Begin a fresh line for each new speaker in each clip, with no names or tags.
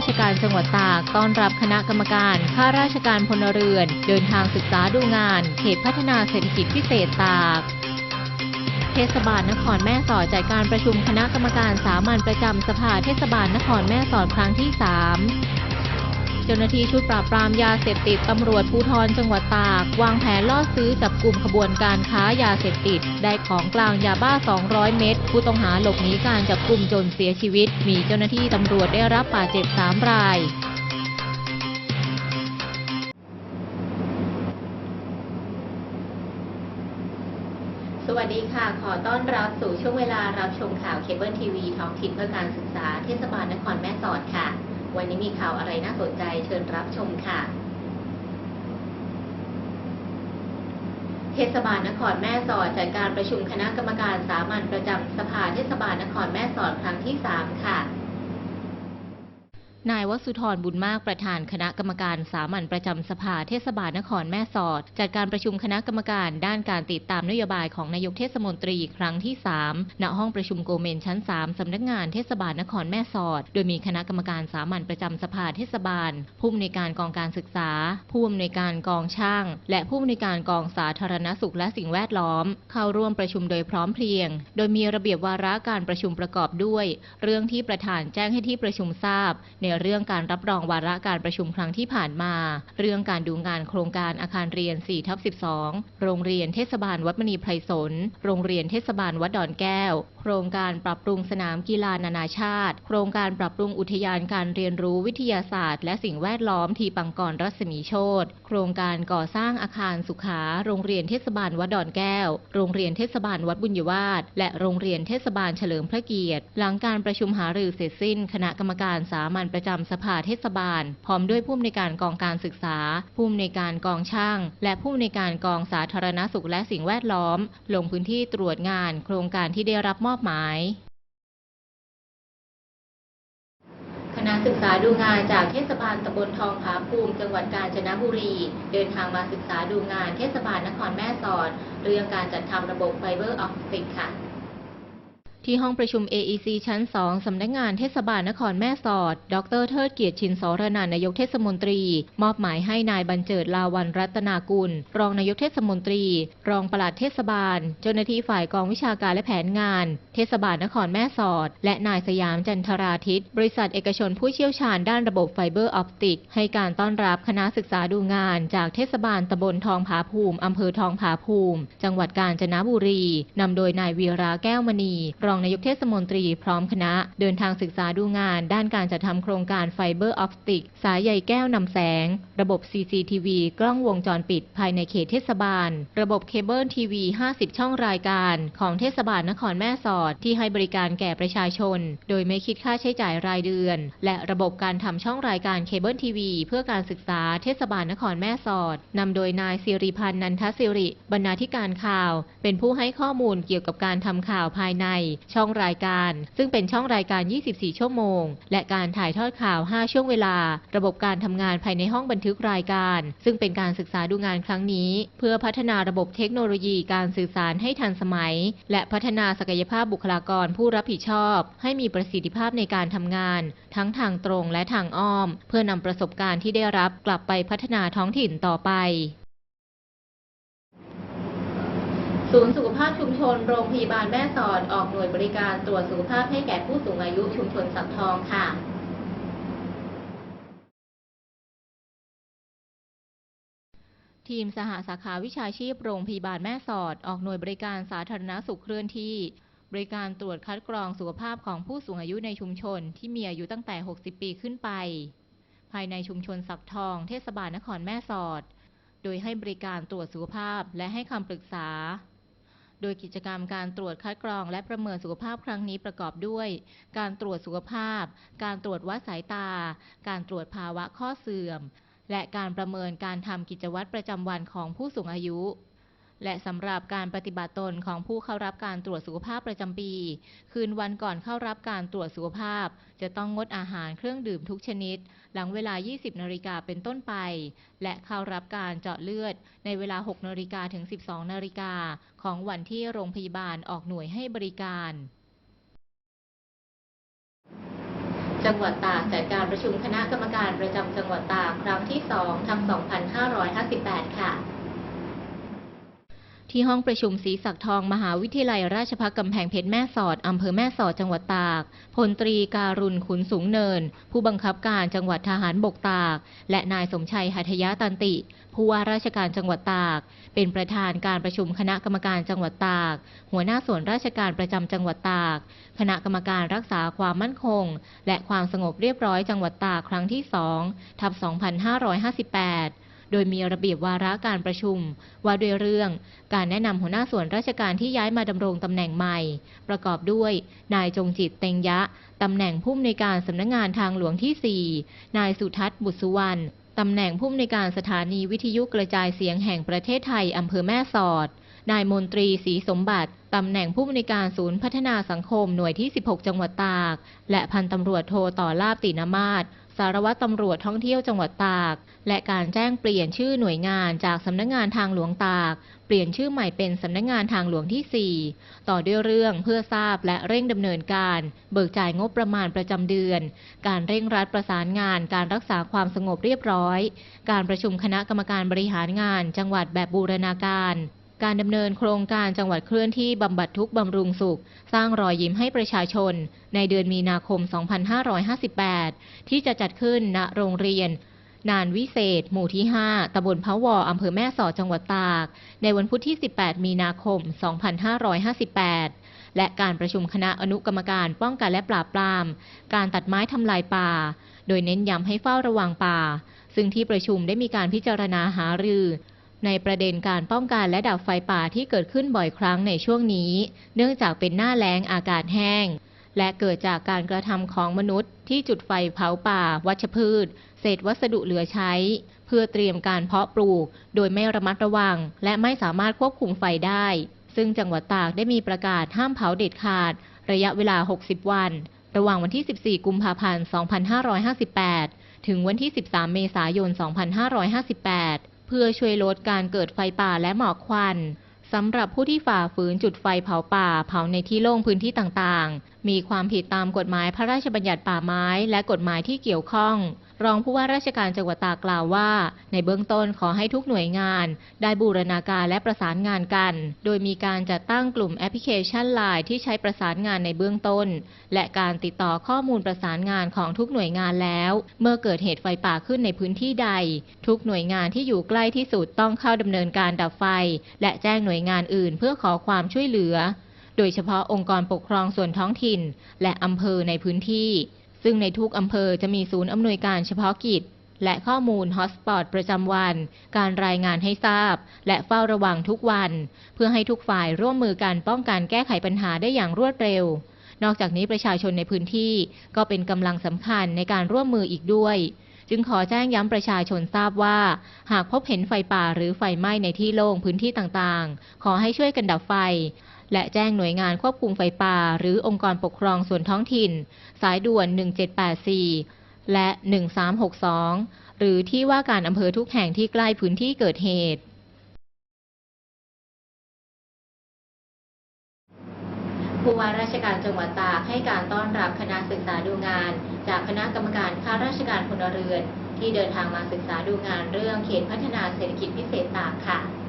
ราชการจังหวัดตากต้อนรับคณะกรรมการข้าราชการพลเรือน เดินทางศึกษาดูงาน เขตพัฒนาเศรษฐกิจพิเศษตากเทศบาลนครแม่สอดจัดการประชุมคณะกรรมการสามัญประจำสภาเทศบาลนครแม่สอดครั้งที่ 3 จ้าหน้าที่ชุดปราบปรามยาเสพติดตำรวจภูธรจังหวัดตาก วางแผนล่อซื้อจับกลุ่มขบวนการค้ายาเสพติด ได้ของกลางยาบ้า 200 เม็ดผู้ต้องหาหลบหนีการจับกลุ่มจนเสียชีวิต มีเจ้าหน้าที่ตำรวจได้รับบาดเจ็บ 3 รายสวัสดีค่ะ ขอต้อนรับสู่ช่วงเวลารับชมข่าวเคเบิลทีวีท้องถิ่นเพื่อการศึกษาเทศบาลนครแม่สอดค่ะ วันนี้มีข่าวอะไรน่าสนใจเชิญรับชมค่ะ เทศบาลนครแม่สอดจัดการประชุมคณะกรรมการสามัญประจำสภาเทศบาลนครแม่สอดครั้งที่ 3 ค่ะ นายวสุธรบุญมากประธานคณะกรรมการสามัญประจำสภาเทศบาลนครแม่สอด จัดการประชุมคณะกรรมการด้านการติดตามนโยบายของนายกเทศมนตรีครั้งที่ 3 ณ ห้องประชุมโกเมนชั้น 3 สำนักงานเทศบาลนครแม่สอด โดยมีคณะกรรมการสามัญประจำสภาเทศบาล ผู้อำนวยการกองการศึกษา ผู้อำนวยการกองช่าง และผู้อำนวยการกองสาธารณสุขและสิ่งแวดล้อม เข้าร่วมประชุมโดยพร้อมเพรียง โดยมีระเบียบวาระการประชุมประกอบด้วย เรื่องที่ประธานแจ้งให้ที่ประชุมทราบในเรื่องการรับรองวาระการประชุมครั้งที่ผ่านมา เรื่องการดูงานโครงการอาคารเรียน4ทับ12 โรงเรียนเทศบาลวัดมณีไพรสน โรงเรียนเทศบาลวัดดอนแก้ว โครงการปรับปรุงสนามกีฬานานาชาติ โครงการปรับปรุงอุทยานการเรียนรู้วิทยาศาสตร์ และสิ่งแวดล้อมทีปังกรรัศมีโชตโครงการก่อสร้างอาคารสุขา โรงเรียนเทศบาลวัดดอนแก้ว โรงเรียนเทศบาลวัดบุญยวาสและโรงเรียนเทศบาลเฉลิมพระเกียรติ หลังการประชุมหารือเสร็จสิ้น คณะกรรมการสามัญประจำสภาเทศบาล พร้อมด้วยผู้อำนวยการกองการศึกษา ผู้อำนวยการกองช่าง และผู้อำนวยการกองสาธารณสุขและสิ่งแวดล้อม ลงพื้นที่ตรวจงาน โครงการที่ได้รับมอบหมายคณะศึกษาดูงานจากเทศบาลตำบลทองผาภูมิจังหวัดกาญจนบุรี เดินทางมาศึกษาดูงานเทศบาลนครแม่สอด เรื่องการจัดทำระบบไฟเบอร์ออปติกค่ะ ที่ห้องประชุม AEC ชั้น 2 สำนักงานเทศบาลนครแม่สอด ดรเทิดเกียรติชินสรนานนายกเทศมนตรี มอบหมายให้นายบรรเจิดลาวันรัตนากุล รองนายกเทศมนตรี รองปลัดเทศบาล เจ้าหน้าที่ฝ่ายกองวิชาการและแผนงาน เทศบาลนครแม่สอด และนายสยามจันทราทิต บริษัทเอกชนผู้เชี่ยวชาญด้านระบบไฟเบอร์ออปติก ให้การต้อนรับคณะศึกษาดูงาน จากเทศบาลตำบลทองผาภูมิอำเภอทองผาภูมิ จังหวัดกาญจนบุรีนำโดยนายวีราแก้วมณีรองนายกเทศมนตรีพร้อมคณะ เดินทางศึกษาดูงาน ด้านการจัดทำโครงการไฟเบอร์ออปติก สายใยแก้วนำแสง ระบบ CCTV กล้องวงจรปิด ภายในเขตเทศบาล ระบบเคเบิลทีวี 50 ช่องรายการ ของเทศบาลนครแม่สอด ที่ให้บริการแก่ประชาชน โดยไม่คิดค่าใช้จ่ายรายเดือน และระบบการทำช่องรายการเคเบิลทีวีเพื่อการศึกษาเทศบาลนครแม่สอดนำโดยนายสิริพันธ์นันทสิริ บรรณาธิการข่าว เป็นผู้ให้ข้อมูลเกี่ยวกับการทำข่าวภายในช่องรายการ ซึ่งเป็นช่องรายการ 24 ชั่วโมง และการถ่ายทอดข่าว 5 ช่วงเวลา ระบบการทำงานภายในห้องบันทึกรายการ ซึ่งเป็นการศึกษาดูงานครั้งนี้ เพื่อพัฒนาระบบเทคโนโลยีการสื่อสารให้ทันสมัย และพัฒนาศักยภาพบุคลากรผู้รับผิดชอบ ให้มีประสิทธิภาพในการทำงาน ทั้งทางตรงและทางอ้อม เพื่อนำประสบการณ์ที่ได้รับกลับไปพัฒนาท้องถิ่นต่อไป ศูนย์สุขภาพชุมชน โรงพยาบาลแม่สอดออกหน่วยบริการตรวจสุขภาพให้แก่ผู้สูงอายุชุมชนสักทองค่ะทีมสหสาขาวิชาชีพโรงพยาบาลแม่สอด ออกหน่วยบริการสาธารณสุขเคลื่อนที่ บริการตรวจคัดกรองสุขภาพของผู้สูงอายุในชุมชนที่มีอายุตั้งแต่ 60 ปีขึ้นไป ภายในชุมชนสักทอง เทศบาลนครแม่สอด โดยให้บริการตรวจสุขภาพและให้คำปรึกษา โดยกิจกรรมการตรวจคัดกรองและประเมินสุขภาพครั้งนี้ประกอบด้วย การตรวจสุขภาพ การตรวจวัดสายตา การตรวจภาวะข้อเสื่อม และการประเมินการทำกิจวัตรประจำวันของผู้สูงอายุ และสำหรับการปฏิบัติตนของผู้เข้ารับการตรวจสุขภาพประจำปี คืนวันก่อนเข้ารับการตรวจสุขภาพ จะต้องงดอาหารเครื่องดื่มทุกชนิด หลังเวลา 20 นาฬิกาเป็นต้นไป และเข้ารับการเจาะเลือด ในเวลา 6 นาฬิกาถึง 12 นาฬิกาของวันที่โรงพยาบาลออกหน่วยให้บริการ จังหวัดตากจัดการประชุมคณะกรรมการประจำจังหวัดตากครั้งที่ 2 ทับ2558 ค่ะ ที่ห้องประชุมศรีศักดิ์ทองมหาวิทยาลัยราชภัฏกำแพงเพชรแม่สอดอำเภอแม่สอดจังหวัดตาก พลตรีการุณขุนสูงเนิน ผู้บังคับการจังหวัดทหารบกตาก และนายสมชัยหัทยตันติ ผู้ว่าราชการจังหวัดตาก เป็นประธานการประชุมคณะกรรมการจังหวัดตาก หัวหน้าส่วนราชการประจำจังหวัดตาก คณะกรรมการรักษาความมั่นคง และความสงบเรียบร้อยจังหวัดตากครั้งที่2ทับ2558 โดยมีระเบียบวาระการประชุม ว่าด้วยเรื่อง การแนะนำหัวหน้าส่วนราชการที่ย้ายมาดำรงตำแหน่งใหม่ ประกอบด้วย นายจงจิตเต็งยะตำแหน่งผู้อำนวยการสำนักงานทางหลวงที่ 4 นายสุทัศน์บุตรสุวรรณตำแหน่งผู้อำนวยการสถานีวิทยุกระจายเสียงแห่งประเทศไทยอำเภอแม่สอด นายมนตรีศรีสมบัติ ตำแหน่งผู้อำนวยการศูนย์พัฒนาสังคมหน่วยที่ 16 จังหวัดตาก และพันตำรวจโทต่อลาบตินามาศ สารวัตรตำรวจท่องเที่ยวจังหวัดตาก และการแจ้งเปลี่ยนชื่อหน่วยงานจากสำนักงานทางหลวงตาก เปลี่ยนชื่อใหม่เป็นสำนักงานทางหลวงที่ 4 ต่อด้วยเรื่องเพื่อทราบและเร่งดำเนินการ เบิกจ่ายงบประมาณประจำเดือน การเร่งรัดประสานงานการรักษาความสงบเรียบร้อย การประชุมคณะกรรมการบริหารงาน จังหวัดแบบบูรณาการ การดำเนินโครงการจังหวัดเคลื่อนที่บำบัดทุกข์บำรุงสุข สร้างรอยยิ้มให้ประชาชน ในเดือนมีนาคม 2558 ที่จะจัดขึ้นณโรงเรียน นานวิเศษ หมู่ที่ 5 ตำบลพะวออำเภอแม่สอดจังหวัดตาก ในวันพุธที่ 18 มีนาคม 2558และการประชุมคณะอนุกรรมการป้องกันและปราบปราม การตัดไม้ทำลายป่า โดยเน้นย้ำให้เฝ้าระวังป่า ซึ่งที่ประชุมได้มีการพิจารณาหารือ ในประเด็นการป้องกันและดับไฟป่าที่เกิดขึ้นบ่อยครั้งในช่วงนี้ เนื่องจากเป็นหน้าแล้งอากาศแห้ง และเกิดจากการกระทำของมนุษย์ที่จุดไฟเผาป่า วัชพืช เศษวัสดุเหลือใช้ เพื่อเตรียมการเพาะปลูก โดยไม่ระมัดระวัง และไม่สามารถควบคุมไฟได้ ซึ่งจังหวัดตากได้มีประกาศห้ามเผาเด็ดขาด ระยะเวลา 60 วัน ระหว่างวันที่ 14 กุมภาพันธ์ 2558 ถึงวันที่ 13 เมษายน 2558 เพื่อช่วยลดการเกิดไฟป่าและหมอกควันสำหรับผู้ที่ฝ่าฝืนจุดไฟเผาป่า เผาในที่โล่งพื้นที่ต่างๆ มีความผิดตามกฎหมายพระราชบัญญัติป่าไม้ และกฎหมายที่เกี่ยวข้อง รองผู้ว่าราชการจังหวัดตากกล่าวว่า ในเบื้องต้นขอให้ทุกหน่วยงาน ได้บูรณาการและประสานงานกัน โดยมีการจัดตั้งกลุ่มแอปพลิเคชันไลน์ที่ใช้ประสานงานในเบื้องต้น และการติดต่อข้อมูลประสานงานของทุกหน่วยงานแล้ว เมื่อเกิดเหตุไฟป่าขึ้นในพื้นที่ใด ทุกหน่วยงานที่อยู่ใกล้ที่สุดต้องเข้าดำเนินการดับไฟ และแจ้งหน่วยงานอื่น เพื่อขอความช่วยเหลือ โดยเฉพาะองค์กรปกครองส่วนท้องถิ่น และอำเภอในพื้นที่ ซึ่งในทุกอำเภอจะมีศูนย์อำนวยการเฉพาะกิจ และข้อมูลฮอสปอตประจำวัน การรายงานให้ทราบ และเฝ้าระวังทุกวัน เพื่อให้ทุกฝ่ายร่วมมือกันป้องกันแก้ไขปัญหาได้อย่างรวดเร็ว นอกจากนี้ประชาชนในพื้นที่ก็เป็นกำลังสำคัญในการร่วมมืออีกด้วย จึงขอแจ้งย้ำประชาชนทราบว่า หากพบเห็นไฟป่าหรือไฟไหม้ในที่โล่งพื้นที่ต่างๆ ขอให้ช่วยกันดับไฟ และแจ้งหน่วยงานควบคุมไฟป่า หรือองค์กรปกครองส่วนท้องถิ่น สายด่วน 1784 และ 1362 หรือที่ว่าการอำเภอทุกแห่งที่ใกล้พื้นที่เกิดเหตุผู้ว่าราชการจังหวัดตากให้การต้อนรับคณะศึกษาดูงาน จากคณะกรรมการข้าราชการพลเรือน ที่เดินทางมาศึกษาดูงานเรื่องเขตพัฒนาเศรษฐกิจพิเศษตากค่ะ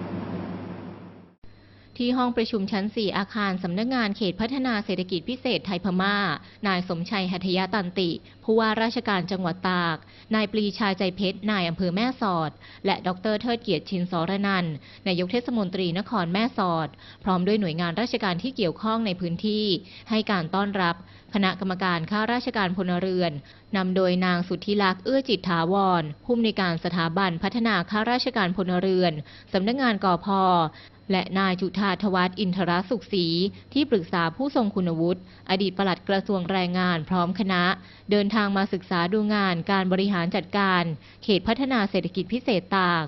ที่ห้องประชุมชั้น 4 อาคารสำนักงานเขตพัฒนาเศรษฐกิจพิเศษไทยพม่า นายสมชัยหัทยตันติ ผู้ว่าราชการจังหวัดตาก นายปรีชาใจเพชร นายอำเภอแม่สอด และดรเทิดเกียรติชินสรนันนายกเทศมนตรีนครแม่สอด พร้อมด้วยหน่วยงานราชการที่เกี่ยวข้องในพื้นที่ ให้การต้อนรับ คณะกรรมการข้าราชการพลเรือนนำโดยนางสุทธิลักษ์เอื้อจิตถาวรผู้อำนวยการสถาบันพัฒนาข้าราชการพลเรือนสำนักงานกอพ และนายจุธาทวัฒน์อินทรสุขศรีที่ปรึกษาผู้ทรงคุณวุฒิ อดีตปลัดกระทรวงแรงงานพร้อมคณะ เดินทางมาศึกษาดูงานการบริหารจัดการ เขตพัฒนาเศรษฐกิจพิเศษตาก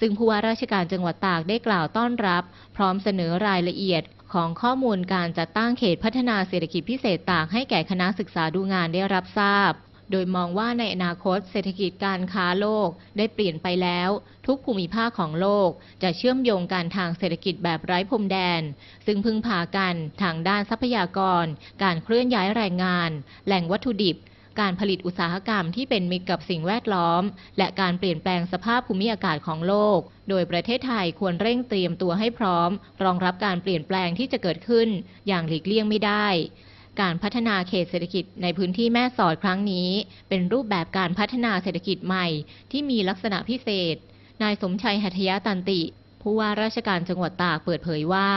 ซึ่งผู้ว่าราชการจังหวัดตากได้กล่าวต้อนรับ พร้อมเสนอรายละเอียดของข้อมูลการจัดตั้งเขตพัฒนาเศรษฐกิจพิเศษตากให้แก่คณะศึกษาดูงานได้รับทราบ โดยมองว่าในอนาคตเศรษฐกิจการค้าโลกได้เปลี่ยนไปแล้ว ทุกภูมิภาคของโลกจะเชื่อมโยงการทางเศรษฐกิจแบบไร้พรมแดน ซึ่งพึ่งพากันทางด้านทรัพยากร การเคลื่อนย้ายแรงงาน แหล่งวัตถุดิบการผลิตอุตสาหกรรมที่เป็นมิตรกับสิ่งแวดล้อม และการเปลี่ยนแปลงสภาพภูมิอากาศของโลก โดยประเทศไทยควรเร่งเตรียมตัวให้พร้อม รองรับการเปลี่ยนแปลงที่จะเกิดขึ้น อย่างหลีกเลี่ยงไม่ได้ การพัฒนาเขตเศรษฐกิจในพื้นที่แม่สอดครั้งนี้ เป็นรูปแบบการพัฒนาเศรษฐกิจใหม่ที่มีลักษณะพิเศษ นายสมชัยหัตยาตันติ ผู้ว่าราชการจังหวัดตากเปิดเผยว่า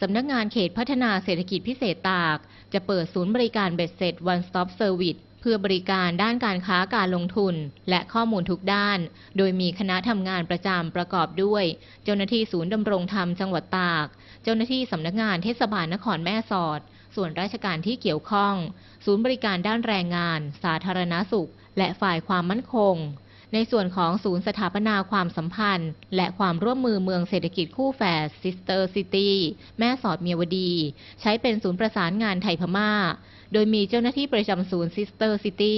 สำนักงานเขตพัฒนาเศรษฐกิจพิเศษตาก จะเปิดศูนย์บริการเบ็ดเสร็จ One Stop Service เพื่อบริการด้านการค้าการลงทุน และข้อมูลทุกด้าน โดยมีคณะทำงานประจำประกอบด้วย เจ้าหน้าที่ศูนย์ดำรงธรรมจังหวัดตาก เจ้าหน้าที่สำนักงานเทศบาลนครแม่สอด ส่วนราชการที่เกี่ยวข้อง ศูนย์บริการด้านแรงงาน สาธารณสุข และฝ่ายความมั่นคง ในส่วนของศูนย์สถาปนาความสัมพันธ์ และความร่วมมือเมืองเศรษฐกิจคู่แฝด Sister City แม่สอดเมียวดี ใช้เป็นศูนย์ประสานงานไทยพม่าโดยมีเจ้าหน้าที่ประจำศูนย์ Sister City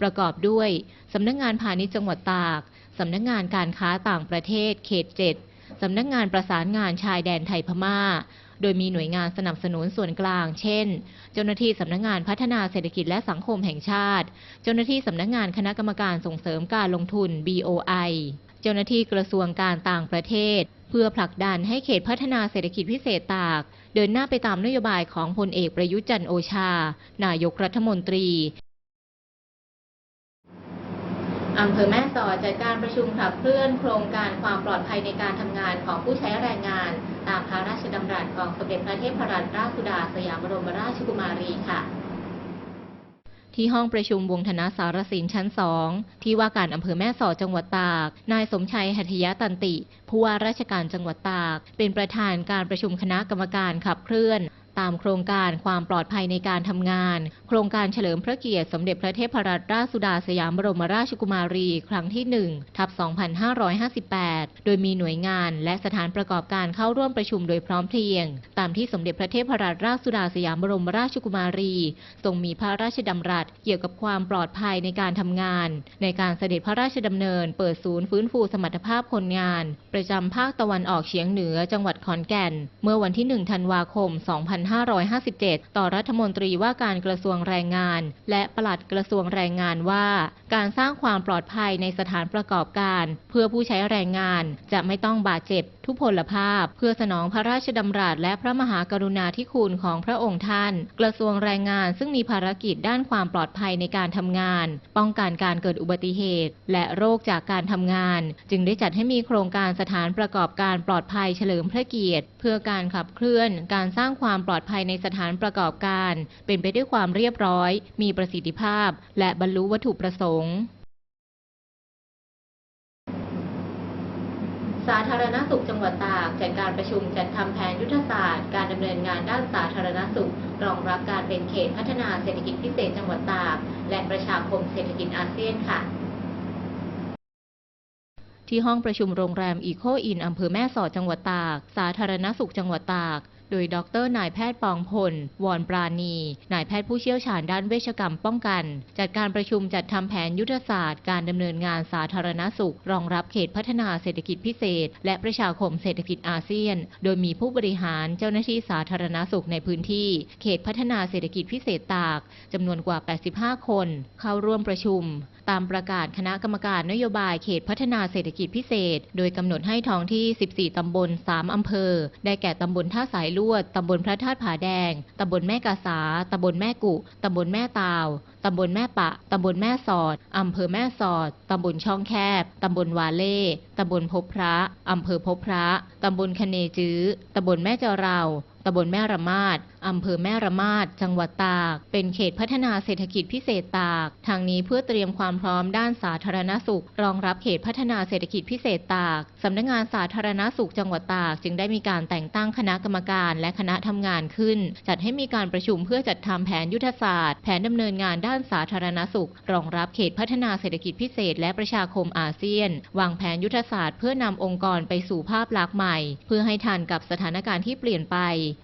ประกอบด้วยสำนักงานพาณิชย์จังหวัดตาก สำนักงานการค้าต่างประเทศเขต 7 สำนักงานประสานงานชายแดนไทยพม่า โดยมีหน่วยงานสนับสนุนส่วนกลาง เช่น เจ้าหน้าที่สำนักงานพัฒนาเศรษฐกิจและสังคมแห่งชาติ เจ้าหน้าที่สำนักงานคณะกรรมการส่งเสริมการลงทุน BOI เจ้าหน้าที่กระทรวงการต่างประเทศ เพื่อผลักดันให้เขตพัฒนาเศรษฐกิจพิเศษตาก เดินหน้าไปตามนโยบายของพลเอกประยุทธ์จันทร์โอชา นายกรัฐมนตรี อำเภอแม่สอดจัดการประชุมขับเคลื่อนโครงการความปลอดภัยในการทำงานของผู้ใช้แรงงาน ตามพระราชดำรัสของสมเด็จพระเทพรัตนราชสุดาสยามบรมราชกุมารีค่ะ ที่ห้องประชุมวงธนาสารสินชั้นสองที่ว่าการอำเภอแม่สอดจังหวัดตาก นายสมชัยหัตยาตันติ ผู้ว่าราชการจังหวัดตาก เป็นประธานการประชุมคณะกรรมการขับเคลื่อน ตามโครงการความปลอดภัยในการทำงาน โครงการเฉลิมพระเกียรติสมเด็จพระเทพรัตนราชสุดาสยามบรมราชกุมารี ครั้งที่ 1 ทับ 2558 โดยมีหน่วยงานและสถานประกอบการเข้าร่วมประชุมโดยพร้อมเพรียง ตามที่สมเด็จพระเทพรัตนราชสุดาสยามบรมราชกุมารี ทรงมีพระราชดำรัสเกี่ยวกับความปลอดภัยในการทำงาน ในการเสด็จพระราชดำเนิน เปิดศูนย์ฟื้นฟูสมรรถภาพคนงาน ประจำภาคตะวันออกเฉียงเหนือจังหวัดขอนแก่น เมื่อวันที่ 1 ธันวาคม2557 ต่อรัฐมนตรีว่าการกระทรวงแรงงาน และปลัดกระทรวงแรงงานว่า การสร้างความปลอดภัยในสถานประกอบการ เพื่อผู้ใช้แรงงานจะไม่ต้องบาดเจ็บทุพพลภาพ เพื่อสนองพระราชดำรัสและพระมหากรุณาธิคุณของพระองค์ท่าน กระทรวงแรงงานซึ่งมีภารกิจด้านความปลอดภัยในการทำงาน ป้องกันการเกิดอุบัติเหตุ และโรคจากการทำงาน จึงได้จัดให้มีโครงการสถานประกอบการปลอดภัยเฉลิมพระเกียรติ เพื่อการขับเคลื่อนการสร้างความปลอดภัยในสถานประกอบการ เป็นไปด้วยความเรียบร้อย มีประสิทธิภาพ และบรรลุวัตถุประสงค์ สาธารณสุขจังหวัดตากจัดการประชุมจัดทำแผนยุทธศาสตร์ การดำเนินงานด้านสาธารณสุข รองรับการเป็นเขตพัฒนาเศรษฐกิจพิเศษจังหวัดตาก และประชาคมเศรษฐกิจอาเซียนค่ะที่ห้องประชุมโรงแรมอีโคอินอำเภอแม่สอดจังหวัดตาก สาธารณสุขจังหวัดตาก โดยดรนายแพทย์ปองพล วอนปราณี นายแพทย์ผู้เชี่ยวชาญด้านเวชกรรมป้องกัน จัดการประชุมจัดทำแผนยุทธศาสตร์ การดำเนินงานสาธารณสุข รองรับเขตพัฒนาเศรษฐกิจพิเศษ และประชาคมเศรษฐกิจอาเซียน โดยมีผู้บริหารเจ้าหน้าที่สาธารณสุขในพื้นที่ เขตพัฒนาเศรษฐกิจพิเศษตากจำนวนกว่า 85 คน เข้าร่วมประชุม ตามประกาศคณะกรรมการนโยบายเขตพัฒนาเศรษฐกิจพิเศษ โดยกำหนดให้ท้องที่ 14 ตำบล 3 อำเภอ ได้แก่ตำบลท่าสายลวด ตำบลพระธาตุผาแดง ตำบลแม่กาสา ตำบลแม่กุ ตำบลแม่ตาว ตำบลแม่ปะ ตำบลแม่สอด อำเภอแม่สอด ตำบลช่องแคบ ตำบลวาเล่ ตำบลพบพระ อำเภอพบพระ ตำบลคเนจื้อ ตำบลแม่เจเราตำบลแม่ระมาดอำเภอแม่ระมาดจังหวัดตาก เป็นเขตพัฒนาเศรษฐกิจพิเศษตาก ทางนี้เพื่อเตรียมความพร้อมด้านสาธารณสุข รองรับเขตพัฒนาเศรษฐกิจพิเศษตาก สำนักงานสาธารณสุขจังหวัดตาก จึงได้มีการแต่งตั้งคณะกรรมการและคณะทำงานขึ้น จัดให้มีการประชุมเพื่อจัดทำแผนยุทธศาสตร์ แผนดำเนินงานด้านสาธารณสุข รองรับเขตพัฒนาเศรษฐกิจพิเศษ และประชาคมอาเซียน วางแผนยุทธศาสตร์ เพื่อนำองค์กรไปสู่ภาพลักษณ์ใหม่ เพื่อให้ทันกับสถานการณ์ที่เปลี่ยนไป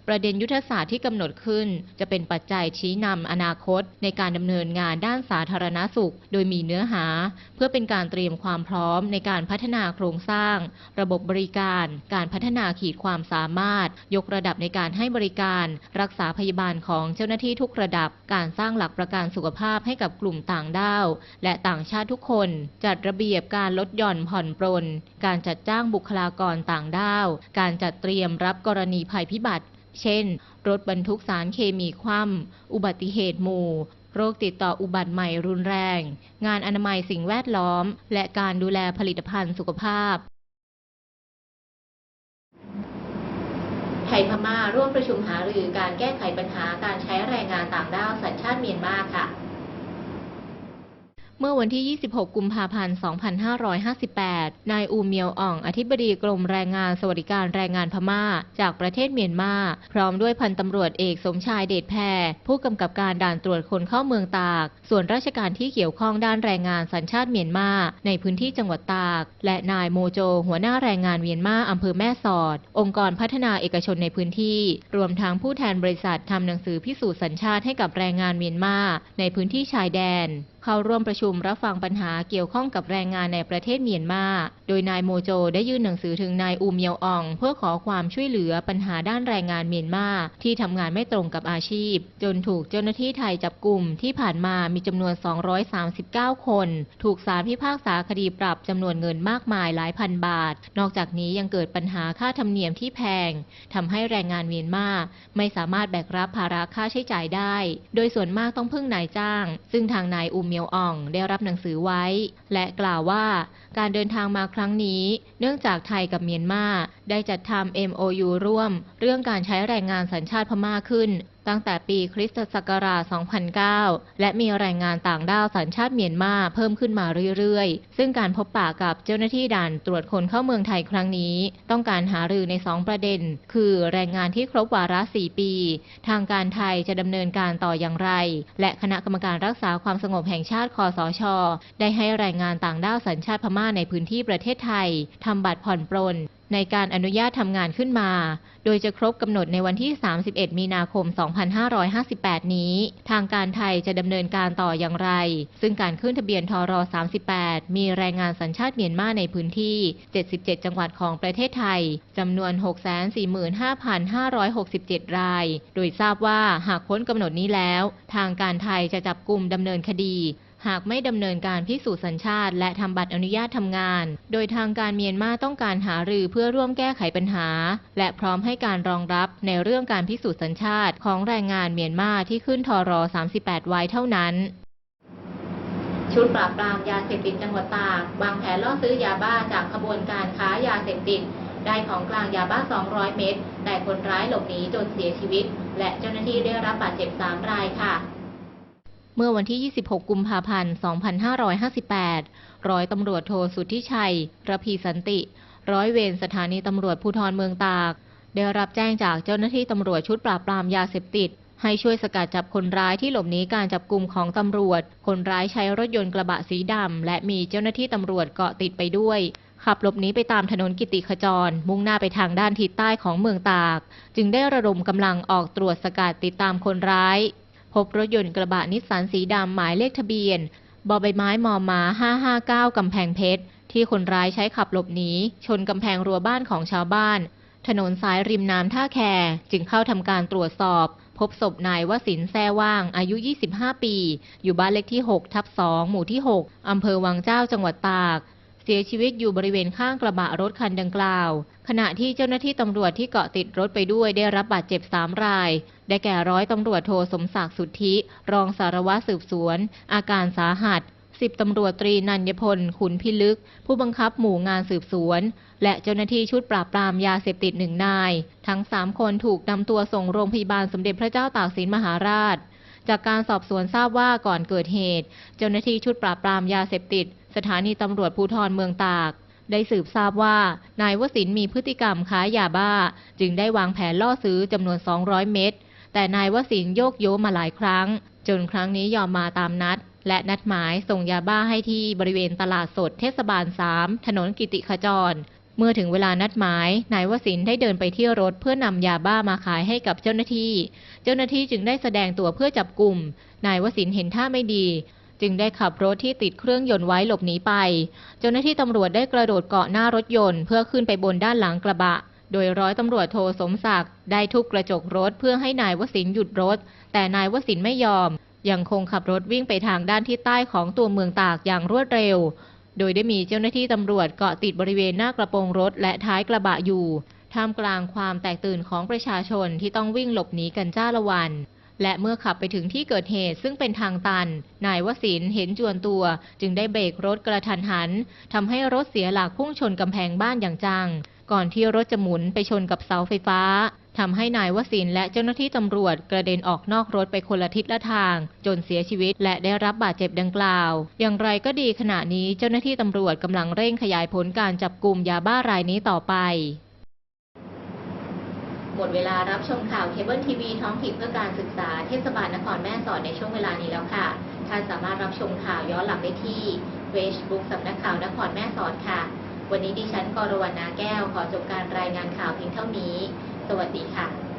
ประเด็นยุทธศาสตร์ที่กำหนดขึ้น จะเป็นปัจจัยชี้นำอนาคต ในการดำเนินงานด้านสาธารณสุข โดยมีเนื้อหา เพื่อเป็นการเตรียมความพร้อมในการพัฒนาโครงสร้าง ระบบบริการ การพัฒนาขีดความสามารถ ยกระดับในการให้บริการ รักษาพยาบาลของเจ้าหน้าที่ทุกระดับ การสร้างหลักประกันสุขภาพให้กับกลุ่มต่างด้าว และต่างชาติทุกคน จัดระเบียบการลดหย่อนผ่อนปรน การจัดจ้างบุคลากรต่างด้าว การจัดเตรียมรับกรณีภัยพิบัติ เช่น รถบรรทุกสารเคมีคว่ำอุบัติเหตุหมู่ โรคติดต่ออุบัติใหม่รุนแรง งานอนามัยสิ่งแวดล้อม และการดูแลผลิตภัณฑ์สุขภาพ ไทยพม่าร่วมประชุมหารือการแก้ไขปัญหาการใช้แรงงานต่างด้าวสัญชาติเมียนมาค่ะ เมื่อวันที่ 26 กุมภาพันธ์ 2558 นายอูเมียวอ่อง อธิบดีกรมแรงงานสวัสดิการแรงงานพม่า จากประเทศเมียนมา พร้อมด้วยพันตำรวจเอกสมชายเดชแพร ผู้กำกับการด่านตรวจคนเข้าเมืองตาก ส่วนราชการที่เกี่ยวข้องด้านแรงงานสัญชาติเมียนมา ในพื้นที่จังหวัดตาก และนายโมโจ หัวหน้าแรงงานเมียนมาอำเภอแม่สอด องค์กรพัฒนาเอกชนในพื้นที่ รวมทั้งผู้แทนบริษัททำหนังสือพิสูจน์สัญชาติให้กับแรงงานเมียนมา ในพื้นที่ชายแดน เข้าร่วมประชุมรับฟังปัญหาเกี่ยวข้องกับแรงงานในประเทศเมียนมา โดยนายโมโจได้ยื่นหนังสือถึงนายอูเมียวอ่อง เพื่อขอความช่วยเหลือปัญหาด้านแรงงานเมียนมาที่ทำงานไม่ตรงกับอาชีพ จนถูกเจ้าหน้าที่ไทยจับกลุ่มที่ผ่านมามีจำนวน 239 คน ถูกศาลพิพากษาคดีปรับจำนวนเงินมากมายหลายพันบาท นอกจากนี้ยังเกิดปัญหาค่าธรรมเนียมที่แพงทำให้แรงงานเมียนมาไม่สามารถแบกรับภาระค่าใช้จ่ายได้ โดยส่วนมากต้องพึ่งนายจ้าง ซึ่งทางนายอูเมียวอ่อง ได้รับหนังสือไว้ และกล่าวว่าการเดินทางมาครั้งนี้ เนื่องจากไทยกับเมียนมาได้จัดทำ MOU ร่วม เรื่องการใช้แรงงานสัญชาติพม่าขึ้น ตั้งแต่ปีคริสตศักราช 2009 และมีแรงงานต่างด้าวสัญชาติเมียนมาเพิ่มขึ้นมาเรื่อยๆ ซึ่งการพบปะกับเจ้าหน้าที่ด่านตรวจคนเข้าเมืองไทยครั้งนี้ ต้องการหารือใน 2 ประเด็น คือแรงงานที่ครบวาระ 4 ปี ทางการไทยจะดำเนินการต่ออย่างไร และคณะกรรมการรักษาความสงบแห่งชาติคอสช ได้ให้แรงงานต่างด้าวสัญชาติพม่าในพื้นที่ประเทศไทยทำบัตรผ่อนปรนในการอนุญาตทำงานขึ้นมา โดยจะครบกำหนดในวันที่ 31 มีนาคม 2558 นี้ ทางการไทยจะดำเนินการต่ออย่างไร ซึ่งการขึ้นทะเบียนทร38 มีแรงงานสัญชาติเมียนมาในพื้นที่ 77 จังหวัดของประเทศไทยจำนวน 645,567 ราย โดยทราบว่าหากพ้นกำหนดนี้แล้ว ทางการไทยจะจับกลุ่มดำเนินคดี หากไม่ดำเนินการพิสูจน์สัญชาติ และทำบัตรอนุญาตทำงาน โดยทางการเมียนมาต้องการหารือเพื่อร่วมแก้ไขปัญหา และพร้อมให้การรองรับในเรื่องการพิสูจน์สัญชาติของแรงงานเมียนมาที่ขึ้นทรอ38 ไว้เท่านั้นชุดปราบปรามยาเสพติดจังหวัดตากวางแผนล่อซื้อยาบ้าจากขบวนการค้ายาเสพติด ได้ของกลางยาบ้า 200 เม็ดแต่คนร้ายหลบหนีจนเสียชีวิต และเจ้าหน้าที่ได้รับบาดเจ็บ 3 รายค่ะ เมื่อวันที่ 26 กุมภาพันธ์ 2558 ร้อยตำรวจโทสุทธิชัย ระพีสันติ ร้อยเวรสถานีตำรวจภูธรเมืองตาก ได้รับแจ้งจากเจ้าหน้าที่ตำรวจชุดปราบปรามยาเสพติด ให้ช่วยสกัดจับคนร้ายที่หลบหนีการจับกลุ่มของตำรวจ คนร้ายใช้รถยนต์กระบะสีดำ และมีเจ้าหน้าที่ตำรวจเกาะติดไปด้วยขับหลบหนีไปตามถนนกิติขจร มุ่งหน้าไปทางด้านทิศใต้ของเมืองตาก จึงได้ระดมกำลังออกตรวจสกัดติดตามคนร้าย พบรถยนต์กระบะนิสสันสีดำหมายเลขทะเบียนบอใบไม้มอมา559 กำแพงเพชร ที่คนร้ายใช้ขับหลบหนี ชนกำแพงรั้วบ้านของชาวบ้าน ถนนสายริมน้ำท่าแค จึงเข้าทำการตรวจสอบ พบศพนายวสินแซ่ว่าง อายุ 25 ปี อยู่บ้านเลขที่ 6 ทับ 2 หมู่ที่ 6 อำเภอวังเจ้าจังหวัดตาก เสียชีวิตอยู่บริเวณข้างกระบะรถคันดังกล่าว ขณะที่เจ้าหน้าที่ตำรวจที่เกาะติดรถไปด้วยได้รับบาดเจ็บ 3 ราย ได้แก่ร้อยตำรวจโทสมศักดิ์สุทธิ รองสารวัตรสืบสวน อาการสาหัสสิบตำรวจตรีนันยพล ขุนพิลึก ผู้บังคับหมู่งานสืบสวน และเจ้าหน้าที่ชุดปราบปรามยาเสพติดหนึ่งนาย ทั้งสามคนถูกนำตัวส่งโรงพยาบาลสมเด็จพระเจ้าตากสินมหาราช จากการสอบสวนทราบว่าก่อนเกิดเหตุ เจ้าหน้าที่ชุดปราบปรามยาเสพติด สถานีตำรวจภูธรเมืองตาก ได้สืบทราบว่านายวสินมีพฤติกรรมค้ายาบ้า จึงได้วางแผนล่อซื้อจำนวน 200 เม็ดแต่นายวสินโยกโยมาหลายครั้ง จนครั้งนี้ยอมมาตามนัด และนัดหมายส่งยาบ้าให้ที่บริเวณตลาดสดเทศบาล 3 ถนนกิติขจร เมื่อถึงเวลานัดหมาย นายวสินได้เดินไปที่รถเพื่อนำยาบ้ามาขายให้กับเจ้าหน้าที่ เจ้าหน้าที่จึงได้แสดงตัวเพื่อจับกลุ่ม นายวสินเห็นท่าไม่ดี จึงได้ขับรถที่ติดเครื่องยนต์ไว้หลบหนีไป เจ้าหน้าที่ตำรวจได้กระโดดเกาะหน้ารถยนต์เพื่อขึ้นไปบนด้านหลังกระบะ โดยร้อยตำรวจโทสมศักดิ์ได้ทุบกระจกรถเพื่อให้นายวสินหยุดรถ แต่นายวสินไม่ยอม ยังคงขับรถวิ่งไปทางด้านทิศใต้ของตัวเมืองตากอย่างรวดเร็ว โดยได้มีเจ้าหน้าที่ตำรวจเกาะติดบริเวณหน้ากระโปรงรถและท้ายกระบะอยู่ท่ามกลางความแตกตื่นของประชาชนที่ต้องวิ่งหลบหนีกันจ้าละวัน และเมื่อขับไปถึงที่เกิดเหตุซึ่งเป็นทางตัน นายวศินเห็นจวนตัว จึงได้เบรกรถกระทันหันทำให้รถเสียหลักพุ่งชนกำแพงบ้านอย่างจัง ก่อนที่รถจะหมุนไปชนกับเสาไฟฟ้าทำให้นายวศินและเจ้าหน้าที่ตำรวจกระเด็นออกนอกรถไปคนละทิศละทาง จนเสียชีวิตและได้รับบาดเจ็บดังกล่าว อย่างไรก็ดีขณะนี้เจ้าหน้าที่ตำรวจกำลังเร่งขยายผลการจับกลุ่มยาบ้ารายนี้ต่อไป หมดเวลารับชมข่าวเคเบิลทีวีท้องถิ่นเพื่อการศึกษาเทศบาลนครแม่สอดในช่วงเวลานี้แล้วค่ะ ท่านสามารถรับชมข่าวย้อนหลังได้ที่เฟซบุ๊กสำนักข่าวนครแม่สอดค่ะ วันนี้ดิฉันกรวรรณาแก้วขอจบการรายงานข่าวเพียงเท่านี้ สวัสดีค่ะ